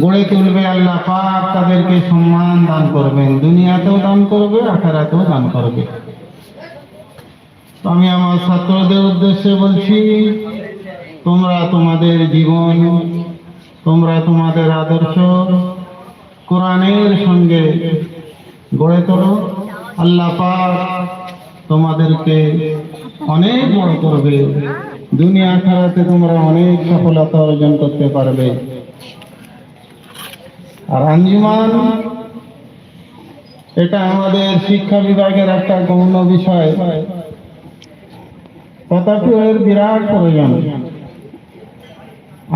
গড়ে তুলবে আল্লাহ পাক, তাদেরকে সম্মান দান করবেন। দুনিয়াতেও দান করবে, আখেরাতেও দান করবে। আমি আমার ছাত্রদের উদ্দেশ্যে বলছি, তোমরা তোমাদের জীবন, তোমরা তোমাদের আদর্শ কোরআনের সঙ্গে গড়ে তোলো। আল্লাহ পাক তোমাদেরকে অনেক বড় করবে। দুনিয়া খেলাতে তোমরা অনেক সফলতা অর্জন করতে পারবে। আর আঞ্জুমান, এটা আমাদের শিক্ষা বিভাগের একটা গৌণ বিষয়। তথাপি এর বিরাট প্রয়োজন।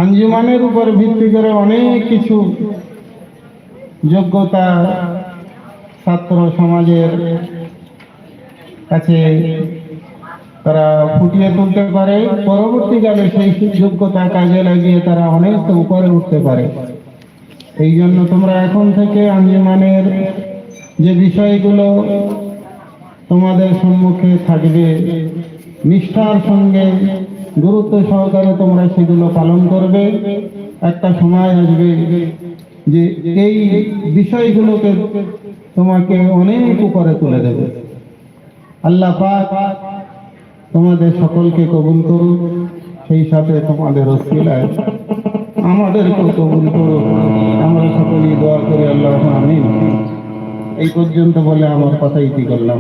আঞ্জুমানের উপর ভিত্তি করে অনেক কিছু যোগ্যতা ছাত্র সমাজের কাছে তারা ফুটিয়ে তুলতে পারে। পরবর্তীকালে সেই যোগ্যতা কাজে লাগিয়ে তারা অনেক উপরে উঠতে পারে। এই জন্য তোমরা এখন থেকে আঞ্জুমানের যে বিষয়গুলো তোমাদের সম্মুখে থাকবে, নিষ্ঠার সঙ্গে গুরুত্ব সহকারে তোমরা সেগুলো পালন করবে। একটা সময় আসবে যে এই বিষয়গুলোকে তোমাকে অনেক উপরে তুলে দেবে। আল্লাহ পাক তোমাদের সকলকে কবুল করুন সেই সাথে তোমাদের অস্তিলায় আমাদেরকেও কবুল করুন আমরা সকলেই দোয়া করি আল্লাহ, আমিন। এই পর্যন্ত বলে আমার কথা ইতি করলাম।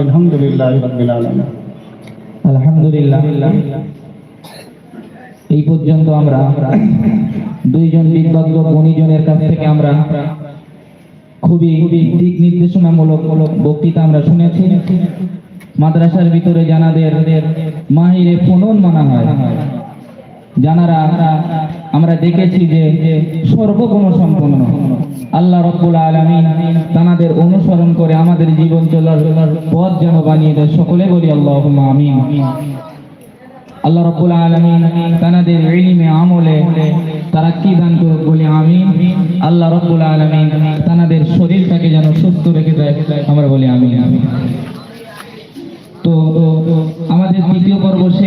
আলহামদুলিল্লাহ আলহামদুলিল্লাহ। এই পর্যন্ত আমরা দুইজন বিজ্ঞজ্ঞ গুণীজনের কাছ থেকে আমরা খুবই দিক নির্দেশনামূলক বক্তৃতা আমরা শুনেছি। মাদ্রাসার ভিতরে জানাদের মাহিরে ফোনন মানা হয়। জানারা, আমরা দেখেছি যে সর্বগুণ সম্পন্ন। আল্লাহ রব্বুল আলমিন তানাদের অনুসরণ করে আমাদের জীবন চলার পথ যেন বানিয়ে দেয় সকলে বলি আল্লাহ আমিন। আল্লাহ রব্বুল আলমিন তানাদের ইলিমে, আমলে তারা কি দান করুক বলি আমিন। আল্লাহ রব্বুল আলমিন তানাদের শরীরটাকে যেন সুস্থ রেখে দেয়, আমরা বলি আমিন। আমিন তো আমাদের দ্বিতীয় পর্ব সে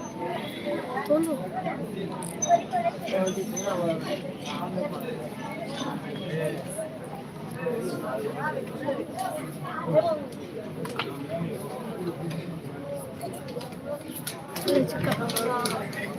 돈 줘. 근데 잠깐.